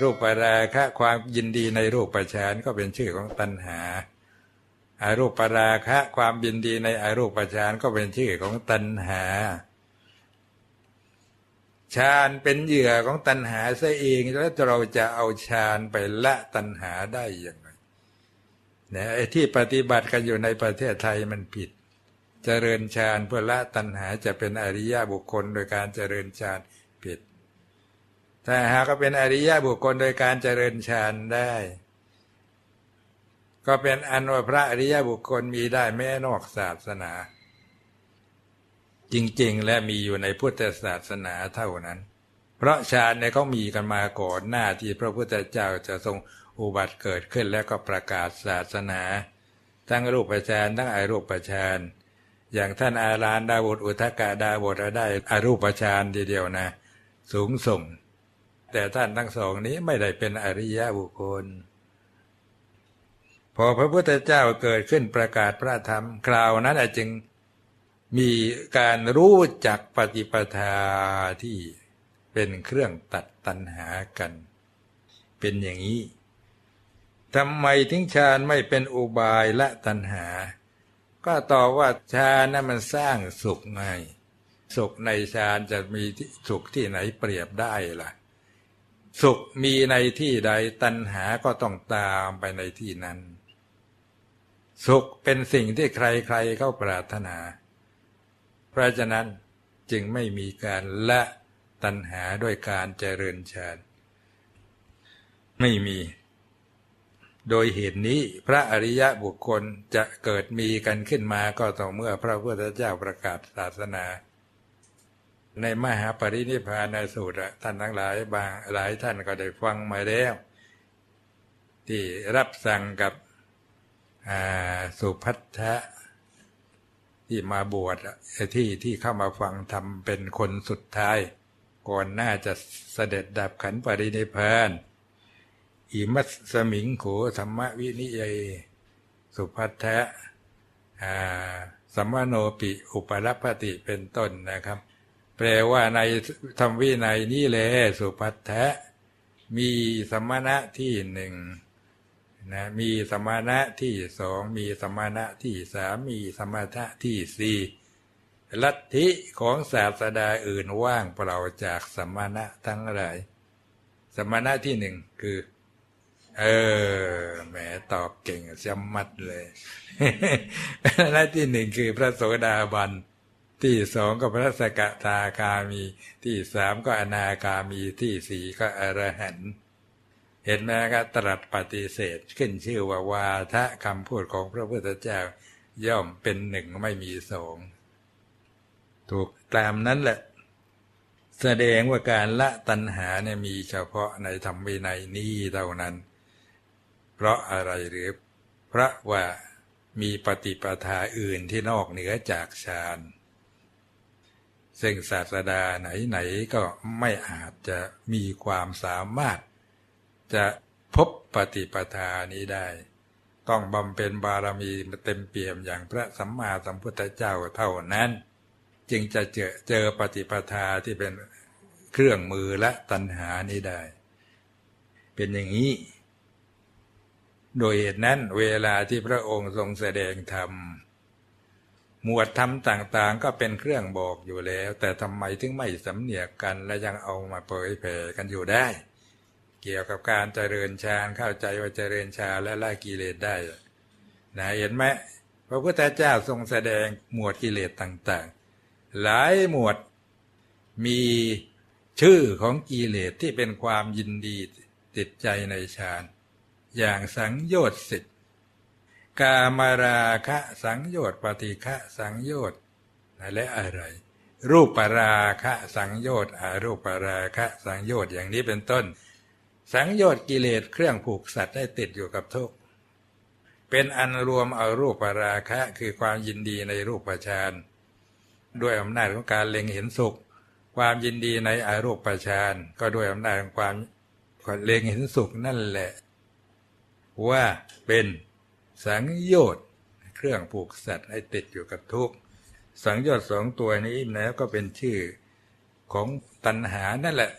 รูปปราคะความยินดีในรูปฌานก็เป็นชื่อของตัณหาอารูปปราคะความยินดีในอารูปฌานก็เป็นชื่อของตัณหาฌานเป็นเหยื่อของตัณหาซะเองแล้วเราจะเอาฌานไปละตัณหาได้อย่างไรเนี่ยไอ้ที่ปฏิบัติกันอยู่ในประเทศไทยมันผิดเจริญฌานเพื่อละตัณหาจะเป็นอริยบุคคลโดยการเจริญฌาน ผิดถ้าหาก็เป็นอริยบุคคลโดยการเจริญฌานได้ ก็เป็นอันว่าพระอริยบุคคลมีได้แม้นอกศาสนา จริงๆ และมีอยู่ในพุทธศาสนาเท่านั้น เพราะฌานเนี่ยเขามีกันมาก่อนหน้าที่พระพุทธเจ้าจะทรงอุบัติเกิดขึ้นแล้วก็ประกาศศาสนา ทั้งรูปฌานทั้งอรูปฌานอย่างท่านอารานดาบทอุทกาดาบทได้อรูปฌานทีเดียวนะ สูงส่ง แต่ท่านทั้งสองนี้ไม่ได้เป็นอริยบุคคล พอพระพุทธเจ้าเกิดขึ้นประกาศพระธรรมคราวนั้นจึงมีการรู้จักปฏิปทาที่เป็นเครื่องตัดตัณหากัน เป็นอย่างนี้ทำไมถึงฌานไม่เป็นอุบายละตัณหา ก็ตอบว่าฌานนั้นมันสร้างสุขไง สุขในฌานจะมีสุขที่ไหนเปรียบได้ล่ะ สุขมีในที่ใดตัณหาก็ต้องตามไปในที่นั้น สุขเป็นสิ่งที่ใครๆเขาปรารถนา เพราะฉะนั้นจึงไม่มีการละตัณหาด้วยการเจริญฌานไม่มี โดยเหตุนี้พระอริยะบุคคลจะเกิดมีกันขึ้นมาก็ต่อเมื่อพระพุทธเจ้าประกาศศาสนา ในมหาปรินิพานสูตรท่านทั้งหลายบางหลายท่านก็ได้ฟังมาแล้ว ที่รับสั่งกับสุพัทธะที่มาบวชที่ที่เข้ามาฟังทำเป็นคนสุดท้าย ก่อนหน้าจะเสด็จดับขันปรินิพานอิมัสสมิงโขธรรมวินิยยสุพัทธะสัมมโนปิอุปรัพติเป็นต้นนะครับ แปลว่าในธรรมวินัยนี้แลสุพัทธะมีสมณะที่หนึ่งนะมีสมณะที่สองมีสมณะที่สามมีสมณะที่สี่ลัทธิของศาสดาอื่นว่างเปล่าจากสมณะทั้งหลาย สมณะที่หนึ่งคือ เออแหมตอบเก่งจำมัดเลยหน้าที่หนึ่งคือพระโสดาบัน ที่สองก็พระสกทาคามี ที่สามก็อนาคามีที่สี่ก็อรหันต์เห็นไหมครับตรัสปฏิเสธขึ้นชื่อว่าวาทะคำพูดของพระพุทธเจ้า ย่อมเป็นหนึ่งไม่มีสองถูกตามนั้นแหละ แสดงว่าการละตัณหาเนี่ยมีเฉพาะในธรรมวินัยนี้เท่านั้น เพราะอะไรหรือ พระว่ามีปฏิปทาอื่นที่นอกเหนือจากฌาน ซึ่งศาสดาไหนๆก็ไม่อาจจะมีความสามารถ จะพบปฏิปทานี้ได้ ต้องบำเพ็ญบารมีเต็มเปี่ยมอย่างพระสัมมาสัมพุทธเจ้าเท่านั้น จึงจะเจอเจอปฏิปทาที่เป็นเครื่องมือและตัณหานี้ได้ เป็นอย่างนี้ โดยเหตุนั้นเวลาที่พระองค์ทรงแสดงธรรม หมวดธรรมต่างๆ ก็เป็นเครื่องบอกอยู่แล้ว แต่ทำไมถึงไม่สำเนียกกันและยังเอามาเผยแผ่กันอยู่ได้ เกี่ยวกับการเจริญฌานเข้าใจว่าเจริญฌานและละกิเลสได้นะเห็นไหมพระพุทธเจ้าทรงแสดงหมวดกิเลสต่างๆ หลายหมวดมีชื่อของกิเลสที่เป็นความยินดีติดใจในฌาน อย่างสังโยชน์สิทธิ กามราคะสังโยชน์ปฏิฆะสังโยชน์และอะไร รูปปราคะสังโยชน์อารูปปราคะสังโยชน์อย่างนี้เป็นต้น สังโยชน์กิเลสเครื่องผูกสัตว์ให้ติดอยู่กับทุกข์เป็นอันรวมเอารูปปราคะคือความยินดีในรูปฌานด้วยอำนาจของการเล็งเห็นสุข ความยินดีในอารูปฌานก็ด้วยอำนาจของความเล็งเห็นสุขนั่นแหละ ว่าเป็น สังโยชน์เครื่องผูกสัตว์ให้ติดอยู่กับทุกข์สังโยชน์สองตัวนี้นะก็เป็นชื่อของตัณหานั่นแหละ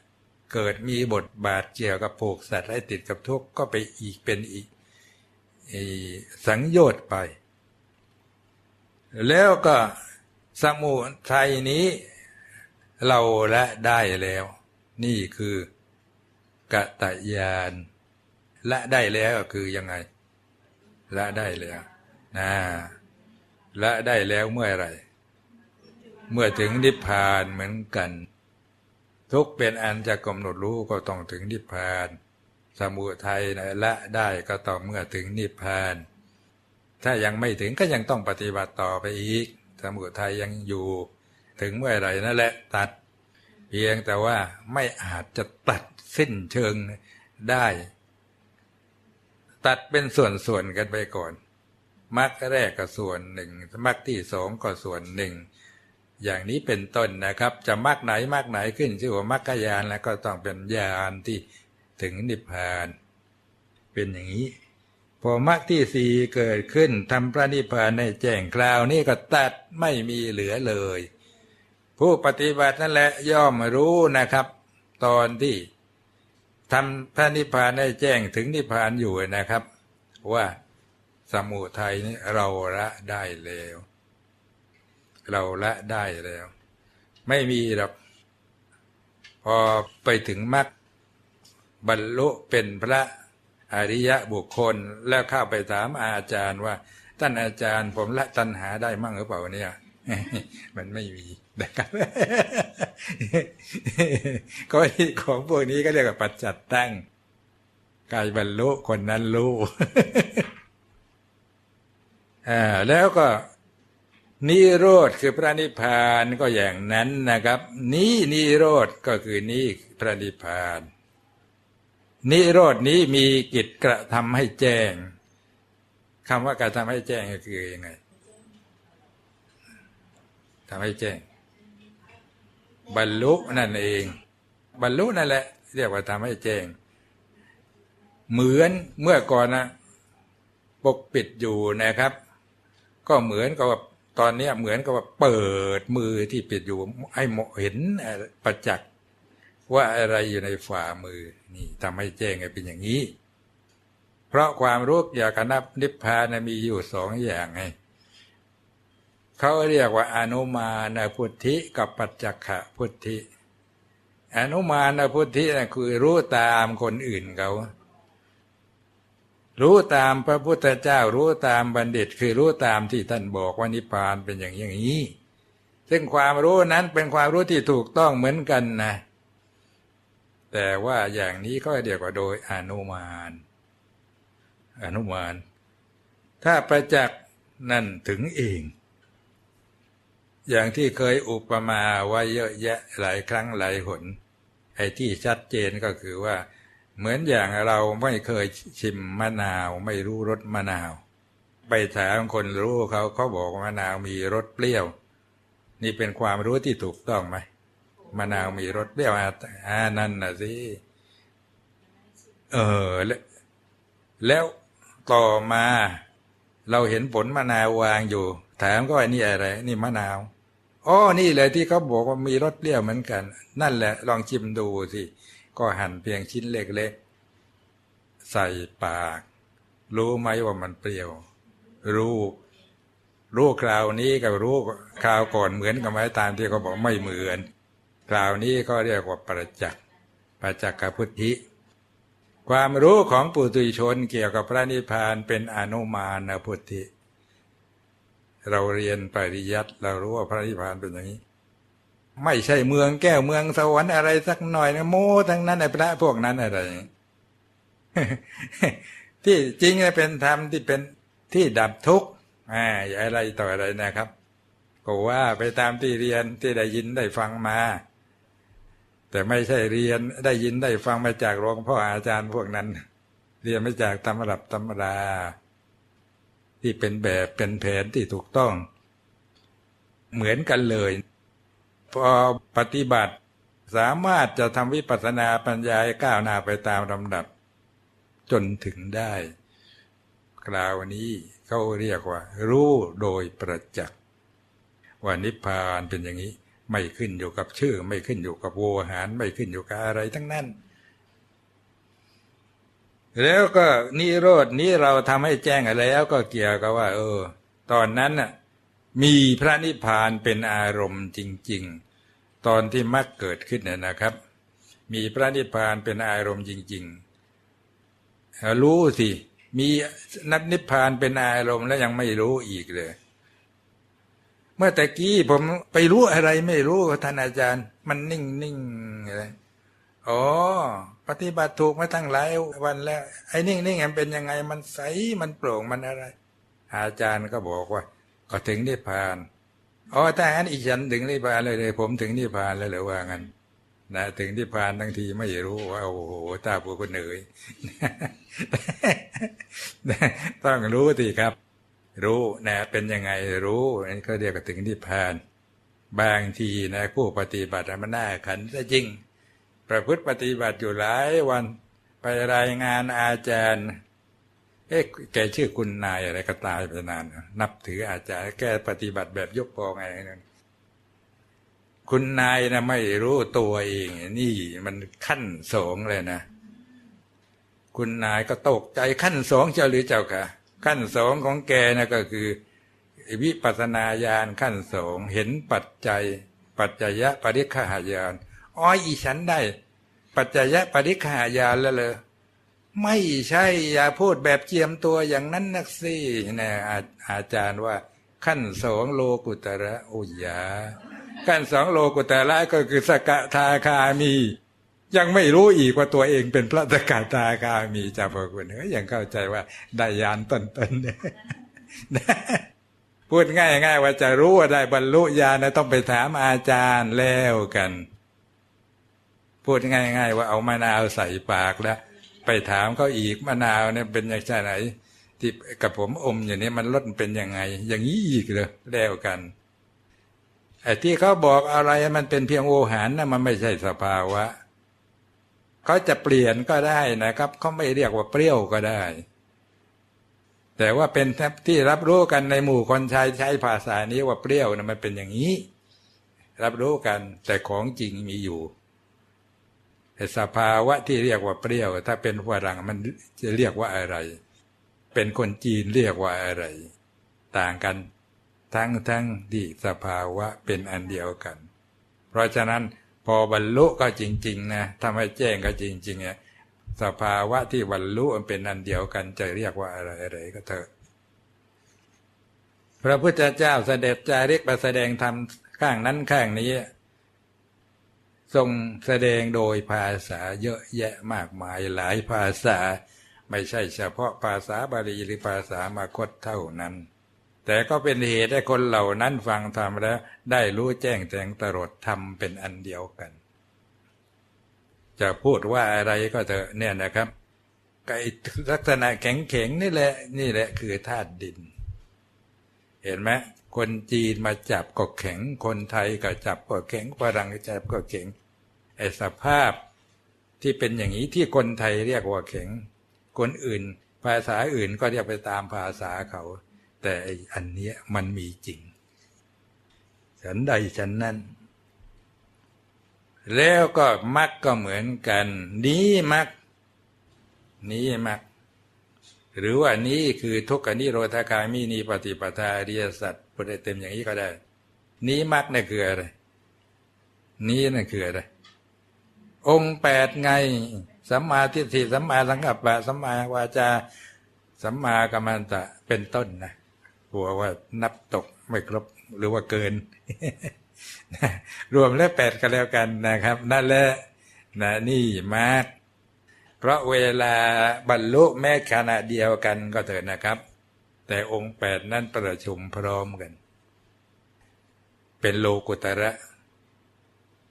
เกิดมีบทบาทเกี่ยวกับผูกสัตว์ให้ติดกับทุกข์ก็ไปอีกเป็นอีกอสังโยชน์ไป แล้วก็สมุทัยนี้เราละได้แล้ว นี่คือกตยานละได้แล้วก็คือยังไง ละได้แล้วนะละได้แล้วเมื่อไหรเมื่อถึงนิพพานเหมือนกัน ทุกเป็นอันจะกำหนดรู้ก็ต้องถึงนิพพาน สมุทัยนะละได้ก็ต้องเมื่อถึงนิพพาน ถ้ายังไม่ถึงก็ยังต้องปฏิบัติต่อไปอีก สมุทัยยังอยู่ถึงเมื่อไหร่นั่นแหละตัด เพียงแต่ว่าไม่อาจจะตัดสิ้นเชิงได้ ตัดเป็นส่วนๆกันไปก่อนมรรคแรกก็ส่วนหนึ่งมรรคที่สองก็ส่วนหนึ่งอย่างนี้เป็นต้นนะครับ จะมรรคไหนมรรคไหนขึ้นชื่อว่ามรรคยานแล้วก็ต้องเป็นญาณที่ถึงนิพพาน เป็นอย่างนี้ พอมรรคที่สี่เกิดขึ้นทำพระนิพพานในแจ้งคราวนี้ก็ตัดไม่มีเหลือเลย ผู้ปฏิบัตินั่นแหละย่อมรู้นะครับ ตอนที่ ทำพระนิพพานได้แจ้งถึงนิพพานอยู่นะครับ ว่าสมุทัยนี้เราละได้แล้ว เราละได้แล้ว ไม่มีหรอกพอไปถึงมรรคบรรลุเป็นพระอริยะบุคคลแล้วเข้าไปถามอาจารย์ว่าท่านอาจารย์ผมละตัณหาได้มั่งหรือเปล่าเนี่ย มันไม่มีนะครับก็ของพวกนี้ก็เรียกว่าปัจจัดตั้งกายบรรลุคนนั้นรู้อ่าแล้วก็นิโรธคือพระนิพพานก็อย่างนั้นนะครับ นี้นิโรธก็คือนี้พระนิพพาน นิโรธนี้มีกิจกระทำให้แจ้งคำว่ากระทำให้แจ้งก็คือยังไง ทำให้แจ้ง บรรลุนั่นเอง บรรลุนั่นแหละ เรียกว่าทำให้แจ้ง เหมือนเมื่อก่อนนะปกปิดอยู่นะครับ ก็เหมือนกับตอนนี้เหมือนกับว่าเปิดมือที่ปิดอยู่ให้เห็นประจักษ์ว่าอะไรอยู่ในฝ่ามือนี่ทำให้แจ้งเป็นอย่างนี้ เพราะความรู้อยากนับนิพพานมีอยู่สองอย่างไง เขาเรียกว่าอนุมานพุทธิกับปัจจคพุทธิอนุมานพุทธินะคือรู้ตามคนอื่นเขารู้ตามพระพุทธเจ้ารู้ตามบัณฑิต คือรู้ตามที่ท่านบอกว่านิพพานเป็นอย่างอย่างนี้ ซึ่งความรู้นั้นเป็นความรู้ที่ถูกต้องเหมือนกันนะ แต่ว่าอย่างนี้ก็เรียกว่าโดยอนุมานอนุมาน ถ้าประจักษ์นั่นถึงเอง อย่างที่เคยอุปมาไว้เยอะแยะหลายครั้งหลายหน ไอ้ที่ชัดเจนก็คือว่า เหมือนอย่างเราไม่เคยชิมมะนาว ไม่รู้รสมะนาว ไปถามคนรู้เขาเขาบอกมะนาวมีรสเปรี้ยว นี่เป็นความรู้ที่ถูกต้องไหมมะนาวมีรสเปรี้ยวอ่านั่นน่ะสิเออแล้วต่อมา เราเห็นผลมะนาววางอยู่ ถามก็ว่านี่อะไร นี่มะนาว อ๋อนี่เลยที่เขาบอกว่ามีรสเปรี้ยวเหมือนกัน นั่นแหละ ลองชิมดูสิ ก็หั่นเพียงชิ้นเล็กๆใส่ปาก รู้ไหมว่ามันเปรี้ยว รู้รู้คราวนี้กับรู้คราวก่อนเหมือนกันไหมตามที่เขาบอกไม่เหมือน คราวนี้ก็เรียกว่าประจักษ์ประจักษ์พุทธิ ความรู้ของปุถุชนเกี่ยวกับพระนิพพานเป็นอนุมานพุทธิ เราเรียนปริยัติเรารู้ว่าพระนิพพานเป็นอย่างนี้ ไม่ใช่เมืองแก้วเมืองสวรรค์อะไรสักหน่อยนะโมทั้งนั้นไอ้พระพวกนั้นอะไร ที่จริงเป็นธรรมที่เป็นที่ดับทุกข์อ่าอะไรต่ออะไรนะครับก็ว่าไปตามที่เรียนที่ได้ยินได้ฟังมา แต่ไม่ใช่เรียนได้ยินได้ฟังมาจากหลวงพ่ออาจารย์พวกนั้น เรียนมาจากตำรับตำรา ที่เป็นแบบเป็นแผนที่ถูกต้อง เหมือนกันเลย พอปฏิบัติสามารถจะทำวิปัสสนาปัญญาก้าวหน้าไปตามลำดับ จนถึงได้คราวนี้เขาเรียกว่า รู้โดยประจักษ์ว่านิพพานเป็นอย่างนี้ ไม่ขึ้นอยู่กับชื่อ ไม่ขึ้นอยู่กับโวหาร ไม่ขึ้นอยู่กับอะไรทั้งนั้น แล้วก็นิโรดนี้เราทำให้แจ้งแล้วก็เกี่ยวกับว่า เออ ตอนนั้นน่ะมีพระนิพพานเป็นอารมณ์จริง ๆ ตอนที่มรรคเกิดขึ้นเนี่ยนะครับ มีพระนิพพานเป็นอารมณ์จริง ๆ รู้สิมีนับนิพพานเป็นอารมณ์แล้วยังไม่รู้อีกเลย เมื่อตะกี้ผมไปรู้อะไรไม่รู้ท่านอาจารย์ มันนิ่งนิ่งเลย อ๋อ ปฏิบัติถูกมาตั้งหลายวันแล้ว ไอ้นิ่งนิ่งมันเป็นยังไงมันใสมันโปร่งมันอะไร อาจารย์ก็บอกว่า ก็ถึงนิพพานอ๋อถ้างั้นอีฉันถึงนิพพานเลยเลย ผมถึงนิพพานแล้วหรือว่างั้นนะถึงนิพพานทั้งทีไม่รู้ว่าโอ้โหตาปูคนเหนื่อยต้องรู้สิครับ รู้นะเป็นยังไงรู้นี่ก็เรียกว่าถึงนิพพาน บางทีนะผู้ปฏิบัติมันน่าขันซะจริง ประพฤติปฏิบัติอยู่หลายวันไปรายงานอาจารย์ เอ๊ะแกชื่อคุณนายอะไรก็ตายไปนาน นับถืออาจารย์แกปฏิบัติแบบยกปองไงนั่นคุณนายนะไม่รู้ตัวเอง นี่มันขั้นสองเลยนะ คุณนายก็ตกใจขั้นสองเจ้าหรือเจ้าค่ะ ขั้นสองของแกนะก็คือ วิปัสสนาญาณขั้นสองเห็นปัจจัย ปัจจยะปริคหายาน อ้อยอีฉันได้ ปัจจยะปริคหายาแล้วเลยไม่ใช่อย่าพูดแบบเจียมตัวอย่างนั้นนักสินะอาอาจารย์ว่า ขั้นสองโลกุตระอุยาขั้นสองโลกุตระก็คือสกทาคามี ยังไม่รู้อีกว่าตัวเองเป็นพระสกทาคามีจ้าพระคุณเฮ้ยยังเข้าใจว่าได้ยานต้นๆเนี่ยพูดง่ายๆว่าจะรู้ว่าได้บรรลุญาณนะต้องไปถามอาจารย์แล้วกัน พูดง่าย ๆ ว่าเอามะนาวใส่ปากแล้ว ไปถามเขาอีกมะนาวเนี่ยเป็นอย่างไรที่กับผมอมอย่างนี้มันรสเป็นยังไง อย่างนี้อีกเลยแล้วกันไอ้ที่เขาบอกอะไรมันเป็นเพียงโอหารนะมันไม่ใช่สภาวะเขาจะเปลี่ยนก็ได้นะครับเขาไม่เรียกว่าเปรี้ยวก็ได้ แต่ว่าเป็นที่รับรู้กันในหมู่คนใช้ใช้ภาษานี้ว่าเปรี้ยวนะมันเป็นอย่างนี้ รับรู้กันแต่ของจริงมีอยู่ สภาวะที่เรียกว่าเปรี้ยว ถ้าเป็นฝรั่งมันจะเรียกว่าอะไร เป็นคนจีนเรียกว่าอะไร ต่างกันทั้งทั้งที่สภาวะเป็นอันเดียวกัน เพราะฉะนั้นพอบรรลุก็จริง ๆ นะทำให้แจ้งก็จริงๆเนี่ยสภาวะที่บรรลุมันเป็นอันเดียวกันจะเรียกว่าอะไรอะไรก็เถอะพระพุทธเจ้าเสด็จจาริกไปแสดงธรรมข้างนั้นข้างนี้ ทรงแสดงโดยภาษาเยอะแยะมากมายหลายภาษา ไม่ใช่เฉพาะภาษาบาลีหรือภาษามาคตเท่านั้น แต่ก็เป็นเหตุให้คนเหล่านั้นฟังธรรมแล้ว ได้รู้แจ้งแจงตลอดธรรมเป็นอันเดียวกัน จะพูดว่าอะไรก็เถอะเนี่ยนะครับไอ้ลักษณะแข็งแข็งนี่แหละนี่แหละคือธาตุดิน เห็นไหมคนจีนมาจับก็แข็ง คนไทยก็จับก็แข็งฝรั่งก็จับก็แข็ง ไอ้สภาพที่เป็นอย่างนี้ที่คนไทยเรียกว่าแข็ง คนอื่น ภาษาอื่นก็เรียกไปตามภาษาเขา แต่อันเนี้ยมันมีจริง ฉันใดฉันนั้นแล้วก็มักก็เหมือนกัน นี้มัก นี้มัก หรือว่านี้คือทุกขนิโรธากามีนีปฏิปทาเรียสัตว์พูดได้เต็มอย่างนี้ก็ได้ นี้มักนี่คืออะไร นี้นั่นคืออะไร องค์แปดไงสัมมาทิฏฐิสัมมาสังกัปปะสัมมาวาจาสัมมากัมมันตะเป็นต้นนะหัวว่านับตกไม่ครบหรือว่าเกิน รวมแล้วแปดก็แล้วกันนะครับ นั่นแหละนะนี่มาก เพราะเวลาบรรลุแม้ขณะเดียวกันก็เถิดนะครับ แต่องค์แปดนั้นประชุมพร้อมกัน เป็นโลกุตระ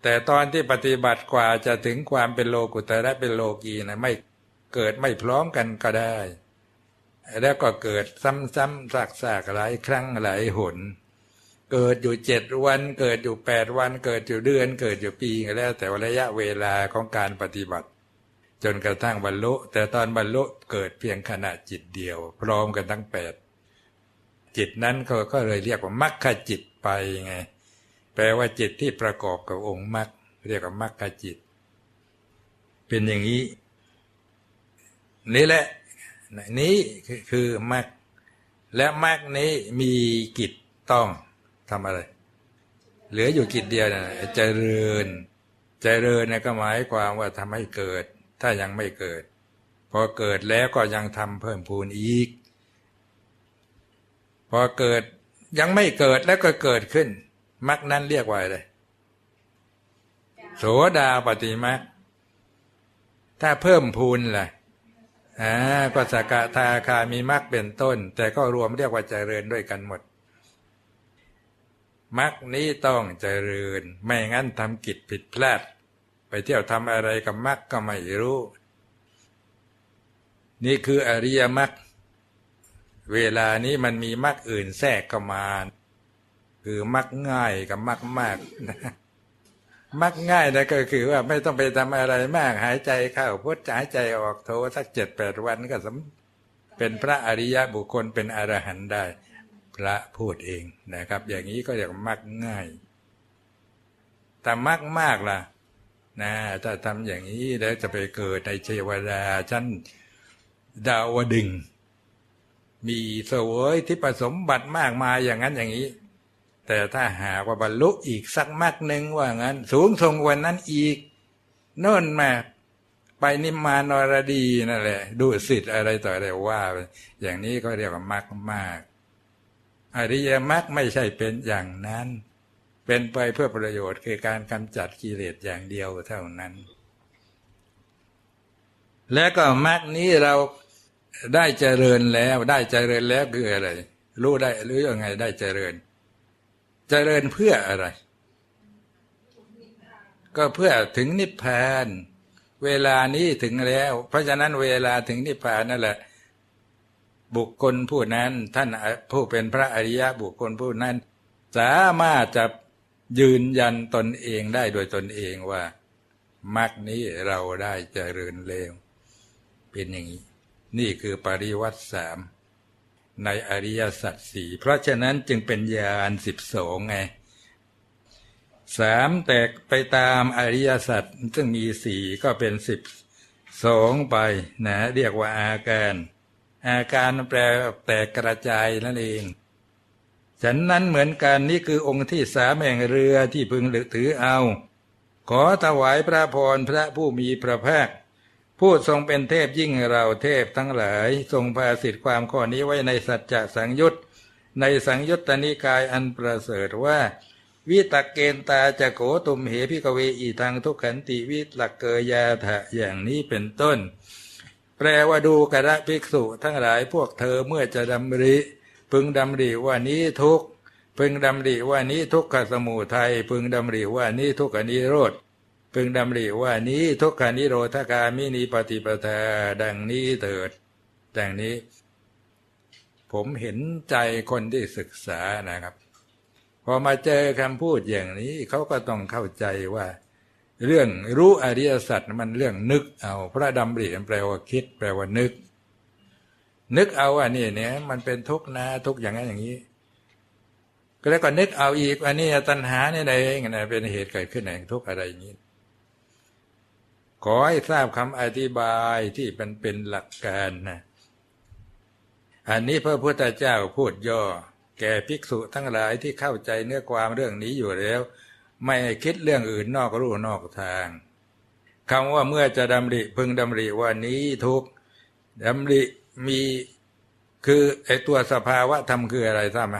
แต่ตอนที่ปฏิบัติกว่าจะถึงความเป็นโลกุตระเป็นโลกีนะไม่เกิดไม่พร้อมกันก็ได้ แล้วก็เกิดซ้ำๆซากๆหลายครั้งหลายหน เกิดอยู่เจ็ดวัน เกิดอยู่แปดวัน เกิดอยู่เดือน เกิดอยู่ปีก็แล้ว แต่ระยะเวลาของการปฏิบัติ จนกระทั่งบรรลุ แต่ตอนบรรลุเกิดเพียงขณะจิตเดียว พร้อมกันทั้งแปดจิตนั้นเขาก็เลยเรียกว่ามัคคจิตไปไง แปลว่าจิตที่ประกอบกับองค์มรรคเรียกว่ามรรคจิต เป็นอย่างนี้ นี่แหละ นี้คือคือมรรคและมรรคนี้มีกิจต้องทำอะไร เหลืออยู่กิจเดียวนะเจริญ เจริญเนี่ยก็หมายความว่าทำให้เกิด ถ้ายังไม่เกิด พอเกิดแล้วก็ยังทำเพิ่มพูนอีก พอเกิดยังไม่เกิดแล้วก็เกิดขึ้น มรรคนั้นเรียกว่าอะไรโสดาปฏิมรรคถ้าเพิ่มพูนล่ะอ่าก็สกทาคามีมรรคเป็นต้น แต่ก็รวมเรียกว่าเจริญด้วยกันหมดมรรคนี้ต้องเจริญ ไม่งั้นทำกิจผิดพลาด ไปเที่ยวทำอะไรกับมรรคก็ไม่รู้ นี่คืออริยมรรคเวลานี้มันมีมรรคอื่นแทรกเข้ามา คือมรรคง่ายกับมรรคมากนะมักง่ายนะก็คือว่าไม่ต้องไปทำอะไรมากหายใจเข้าพุทหายใจออกโทสักเจ็ดแปดวันก็สำเป็นพระอริยะบุคคลเป็นอรหันต์ได้ พระพูดเองนะครับ อย่างนี้ก็เรียกมักง่ายแต่มักมากล่ะนะถ้าทำอย่างนี้แล้วจะไปเกิดในเทวดาชั้นดาวดึง มีเสวยที่ผสมบัติมากมายอย่างนั้นอย่างนี้ แต่ถ้าหากว่าบรรลุอีกสักมากหนึ่งว่างั้น สูงส่งวันนั้นอีกโน่นมาไปนิมมานรดีนั่นแหละดูสิทธิ์อะไรต่ออะไรว่า อย่างนี้ก็เรียกว่ามากมากอริยมรรคไม่ใช่เป็นอย่างนั้น เป็นไปเพื่อประโยชน์คือการกำจัดกิเลสอย่างเดียวเท่านั้น และก็มรรคนี้เราได้เจริญแล้ว ได้เจริญแล้วคืออะไร รู้ได้หรือยังไงได้เจริญ เจริญเพื่ออะไร ก็เพื่อถึงนิพพาน เวลานี้ถึงแล้ว เพราะฉะนั้นเวลาถึงนิพพานนั่นแหละ บุคคลผู้นั้น ท่านผู้เป็นพระอริยะบุคคลผู้นั้น สามารถจะยืนยันตนเองได้โดยตนเองว่ามรรคนี้เราได้เจริญเร็วเป็นอย่างนี้ นี่คือปริวัติสาม ในอริยสัจสี่เพราะฉะนั้นจึงเป็นญาณสิบสองไงสามแตกไปตามอริยสัจซึ่งมีสี่ก็เป็นสิบสองไปนะเรียกว่าอาการ อาการแปลแตกกระจายนั่นเองฉันนั้นเหมือนกันนี่คือองค์ที่สามแห่งเรือที่พึงถือเอา ขอถวายพระพรพระผู้มีพระภาค ผู้ทรงเป็นเทพยิ่งเราเทพทั้งหลาย ทรงพาสิทธิความข้อนี้ไว้ในสัจจะสังยุตในสังยุตตนิกายอันประเสริฐว่า วิตกเกณตาจะโกตุมเหพิกเวอีทางทุกขันติวิตลักเกยาถะอย่างนี้เป็นต้น แปลว่าดูกระภิกษุทั้งหลายพวกเธอเมื่อจะดำริ พึงดำริว่านี้ทุกพึงดำริว่านี้ทุกขสมุทัยพึงดำริว่านี้ทุกขนิโรธ พึงดำริว่านี้ทุกขานิโรธกามินีปฏิปทาดังนี้เถิด ดังนี้ ผมเห็นใจคนที่ศึกษานะครับ พอมาเจอคำพูดอย่างนี้เขาก็ต้องเข้าใจว่า เรื่องรู้อริยสัจมันเรื่องนึกเอาพระดำริแปลว่าคิด แปลว่านึก นึกเอาว่านี่เนี่ยมันเป็นทุกข์นะทุกอย่างนั้นอย่างนี้ก็แล้วก็นึกเอาอีกว่านี่ตัณหาเนี่ยเองนะเป็นเหตุเกิดขึ้นแห่งทุกข์อะไรอย่างนี้ ขอให้ทราบคำอธิบายที่เป็นเป็นหลักการนะอันนี้พระพุทธเจ้าพูดย่อ แก่ภิกษุทั้งหลายที่เข้าใจเนื้อความเรื่องนี้อยู่แล้ว ไม่คิดเรื่องอื่นนอกรูนอกทางคำว่าเมื่อจะดำริพึงดำริว่านี้ทุกดำริมีคือไอตัวสภาวะธรรมคืออะไรทราบไหม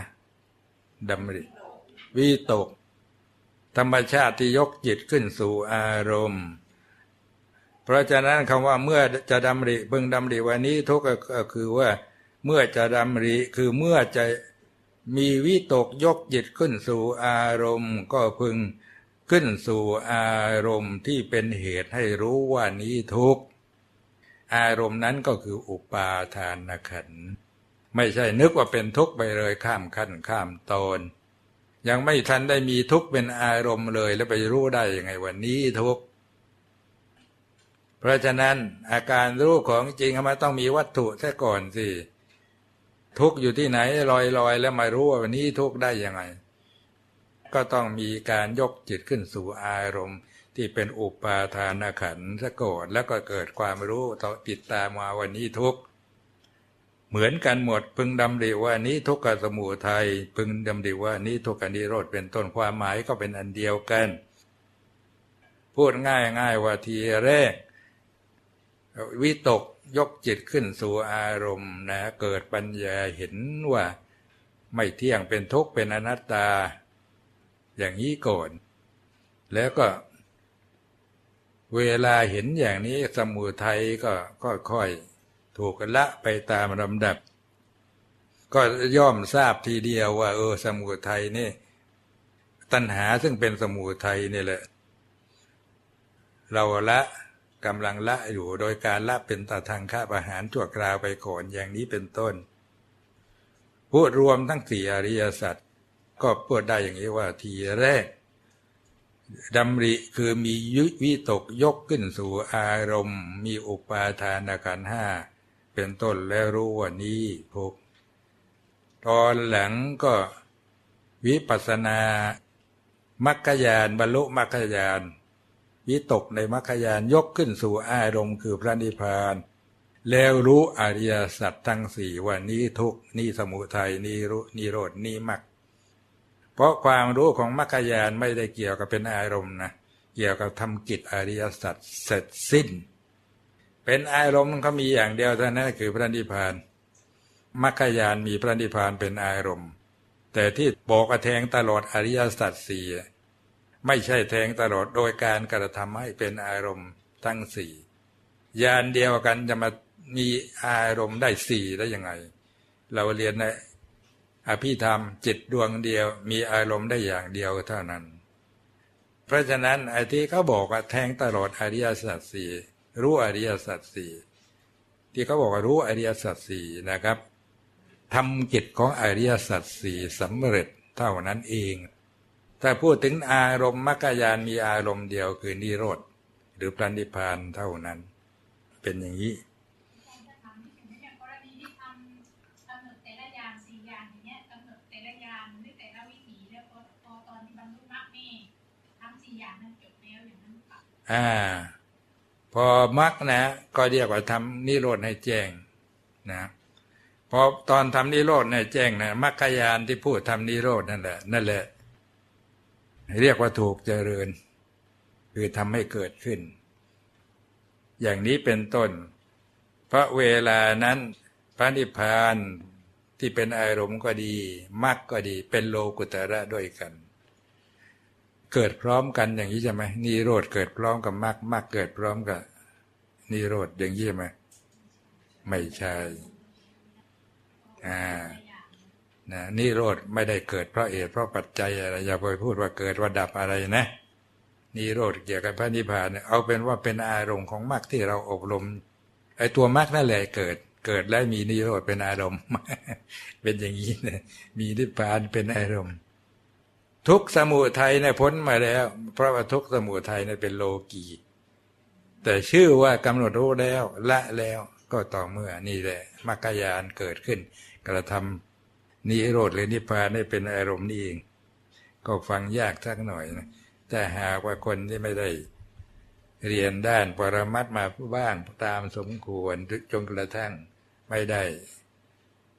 ดำริวิตก ธรรมชาติที่ยกจิตขึ้นสู่อารมณ์ เพราะฉะนั้นคำว่าเมื่อจะดำริพึงดำริวันนี้ทุกก็คือว่าเมื่อจะดำริคือเมื่อจะมีวิตกยกจิตขึ้นสู่อารมณ์ก็พึงขึ้นสู่อารมณ์ที่เป็นเหตุให้รู้ว่านี้ทุกอารมณ์นั้นก็คืออุปาทานขันไม่ใช่นึกว่าเป็นทุกข์ไปเลยข้ามขั้นข้ามตอนยังไม่ทันได้มีทุกข์เป็นอารมณ์เลยแล้วไปรู้ได้ยังไงวันนี้ทุกข์ เพราะฉะนั้นอาการรู้ของจริงมันต้องมีวัตถุซะก่อนสิทุกอยู่ที่ไหนลอยลอยแล้วมารู้ว่าวันนี้ทุกได้ยังไง ก็ต้องมีการยกจิตขึ้นสู่อารมณ์ ที่เป็นอุปาทานขันธ์ซะก่อนแล้วก็เกิดความรู้ต่อติดตามมาวันนี้ทุกเหมือนกันหมดพึงดำริว่านี้ทุกขสมุทัยพึงดำริว่านี้ทุกขนิโรธเป็นต้นความหมายก็เป็นอันเดียวกัน พูดง่ายง่ายว่าทีแรก วิตกยกจิตขึ้นสู่อารมณ์นะเกิดปัญญาเห็นว่าไม่เที่ยงเป็นทุกข์เป็นอนัตตา อย่างนี้ก่อนแล้วก็ เวลาเห็นอย่างนี้สมุทัยก็ค่อยๆถูกละไปตามลำดับ ก็ย่อมทราบทีเดียวว่า เออ สมุทัยนี่ ตัณหาซึ่งเป็นสมุทัยนี่แหละ เราละ กำลังละอยู่โดยการละเป็นตาทางค่าประหารชั่วคราวไปก่อนอย่างนี้เป็นต้น พูดรวมทั้งสี่อริยสัจก็พูดได้อย่างนี้ว่าทีแรกดำริคือมียุวิตกยกขึ้นสู่อารมณ์ มีอุปาทานขันธ์ห้าเป็นต้นและรู้ว่านี้ทุกตอนหลังก็วิปัสสนามัคคยานบรรลุมัคคยาน วิตกในมัคคยานยกขึ้นสู่อารมณ์คือพระนิพพาน แล้วรู้อริยสัจทั้งสี่ว่านี้ทุกนี้สมุทัยนี้รู้นี้โรดนี้มรรคเพราะความรู้ของมัคคยานไม่ได้เกี่ยวกับเป็นอารมณ์นะเกี่ยวกับทำกิจอริยสัจเสร็จสิ้น เป็นอารมณ์เขามีอย่างเดียวเท่านั้นคือพระนิพพานมัคคยานมีพระนิพพานเป็นอารมณ์ แต่ที่บอกกระแทงตลอดอริยสัจสี่ ไม่ใช่แทงตลอดโดยการกระทำให้เป็นอารมณ์ทั้งสี่ยานเดียวกันจะมามีอารมณ์ได้สี่ได้ยังไง เราเรียนในอภิธรรมจิตดวงเดียว มีอารมณ์ได้อย่างเดียวเท่านั้น เพราะฉะนั้นไอ้ที่เขาบอกว่าแทงตลอดอริยสัจสี่รู้อริยสัจสี่ที่เขาบอกว่ารู้อริยสัจสี่นะครับทำกิจของอริยสัจสี่สำเร็จเท่านั้นเอง ถ้าพูดถึงอารมณ์มรรคยานมีอารมณ์เดียวคือนิโรธหรือพระนิพพานเท่านั้น เป็นอย่างนี้การจะทำนี่ถึงอย่างกรณีที่ทำกำหนดแต่ละอย่างสี่อย่างอย่างเงี้ยกำหนดแต่ละอย่างหรือแต่ละวิถีแล้วพอพอตอนที่บรรลุมรรคนี่ทำสี่อย่างนั้นจบแล้วอย่างนั้นปะอ่า พอมรรคนะ ก็เรียกว่าทำนิโรธให้แจ้งนะพอตอนทำนิโรธให้แจ้งนะมรรคยานที่พูดทำนิโรธนั่นแหละนั่นแหละ เรียกว่าถูกเจริญ คือทำให้เกิดขึ้น อย่างนี้เป็นต้น เพราะเวลานั้นพระนิพพานที่เป็นอารมณ์ก็ดีมรรคก็ดีเป็นโลกุตระด้วยกัน เกิดพร้อมกันอย่างนี้ใช่ไหมนิโรธเกิดพร้อมกับมรรคมรรคเกิดพร้อมกับนิโรธอย่างนี้ใช่ไหมไม่ใช่อ่า นะนิโรธไม่ได้เกิดเพราะเหตุเพราะปัจจัยอะไรอย่าไปพูดว่าเกิดว่าดับอะไรนะนิโรธเกี่ยวกับพระนิพพานเอาเป็นว่าเป็นอารมณ์ของมรรคที่เราอบรมไอ้ตัวมรรคนั่นแหละเกิดเกิดและมีนิโรธเป็นอารมณ์ เป็นอย่างนี้นะมีนิพพานเป็นอารมณ์ ทุกสมุทัยเนี่ยพ้นมาแล้ว เพราะว่าทุกสมุทัยเนี่ยเป็นโลกีแต่ชื่อว่ากำหนดรู้แล้วละแล้วก็ต่อเมื่อนี่แหละมรรคยานเกิดขึ้น กระทำ นิโรธหรือนิพพานได้เป็นอารมณ์นี่เอง ก็ฟังยากสักหน่อยนะแต่หากว่าคนที่ไม่ได้เรียนด้านปรมัตมาบ้างตามสมควรจนกระทั่งไม่ได้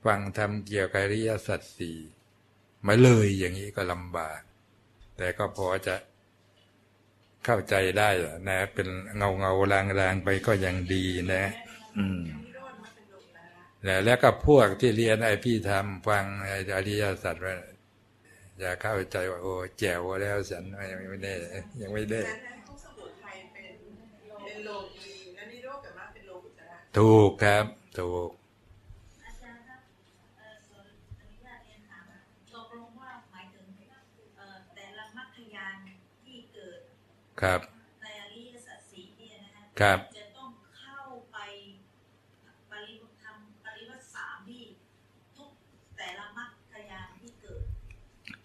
ฟังทำเกี่ยวกับริยสัจสี่มาเลยอย่างนี้ก็ลำบาก แต่ก็พอจะเข้าใจได้นะ เป็นเงาเงาลางลางๆไปก็ยังดีนะ อืม แล้วแล้วก็พวกที่เรียนไอพี่ทำฟังไอ้อริยสัจว่าอย่าเข้าใจว่าโอ้แจ๋วแล้วฉันยังไม่ได้ยังไม่ได้แต่แทนทุกสมุทัยเป็นเป็นโลกีและนิโรธกับมรรคเป็นโลกุตระถูกครับถูกอาจารย์ครับเอ่อ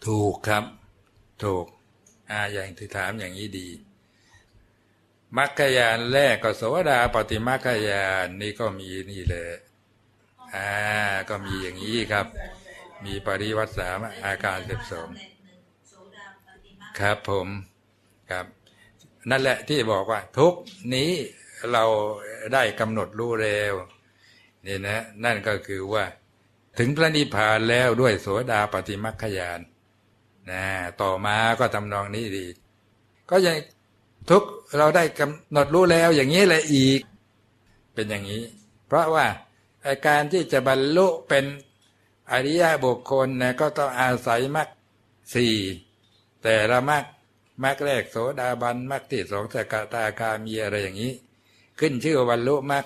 ถูกครับ ถูกอ่าอย่างที่ถามอย่างนี้ดีมรรคยานแรกก็โสดาปฏิมรรคยานนี่ก็มีนี่แหละอ่าก็มีอย่างนี้ครับ มีปริวัติสามอาการสิบสองครับผมครับ นั่นแหละที่บอกว่า ทุกนี้เราได้กำหนดรู้เร็วนี่นะ นั่นก็คือว่า ถึงพระนิพพานแล้วด้วยโสดาปฏิมัคคยาน นะต่อมาก็ทำนองนี้ดี ก็ยังทุกเราได้กำหนดรู้แล้วอย่างนี้แหละอีก เป็นอย่างนี้ เพราะว่าอ้การที่จะบรรลุเป็นอริยบุคคลนะก็ต้องอาศัยมรรคสี่แต่ละมรรคมรรคแรกโสดาบันมรรคที่สองสกตาคามีอะไรอย่างนี้ ขึ้นชื่อว่าบรรลุมรรค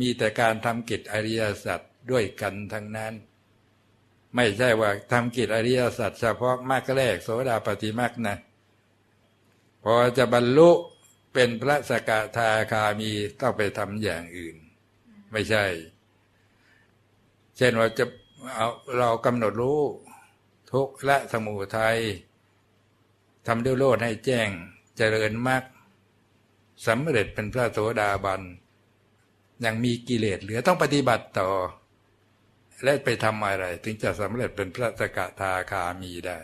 มีแต่การทำกิจอริยสัจด้วยกันทั้งนั้น ไม่ใช่ว่าทำกิจอริยสัจเฉพาะมรรคแรกโสดาปฏิมรรคนะพอจะบรรลุเป็นพระสกทาคามีต้องไปทำอย่างอื่น ไม่ใช่ เช่นว่าจะเอาเรากำหนดรู้ทุกขและสมุทัยทำด้วยโลดให้แจ้งเจริญมรรคสำเร็จเป็นพระโสดาบันยังมีกิเลสเหลือต้องปฏิบัติต่อ และไปทำอะไร ถึงจะสำเร็จเป็นพระสกทาคามีได้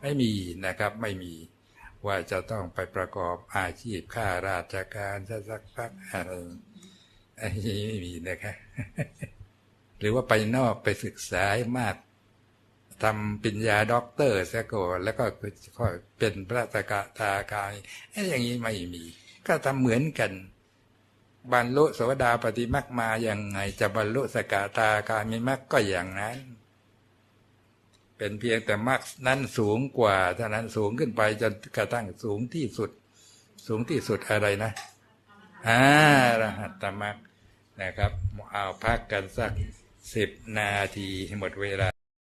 ไม่มีนะครับไม่มีว่าจะต้องไปประกอบอาชีพข้าราชการสักสักพักอะไรอันนี้ไม่มีนะครับหรือว่าไปนอกไปศึกษาให้มากทำปริญญาด็อกเตอร์ซะก่อนแล้วก็ค่อยเป็นพระสกทาคามีไอ้อย่างนี้ไม่มี ก็ทำเหมือนกัน บรรลุโสดาปฏิมักมาอย่างไง จะบรรลุสกทาคามีมักก็อย่างนั้น เป็นเพียงแต่มักนั้นสูงกว่าเท่านั้นสูงขึ้นไปจนกระทั่งสูงที่สุด สูงที่สุดอะไรนะอ่ารหัตตมักนะครับเอาพักกันสักสิบนาทีหมดเวลา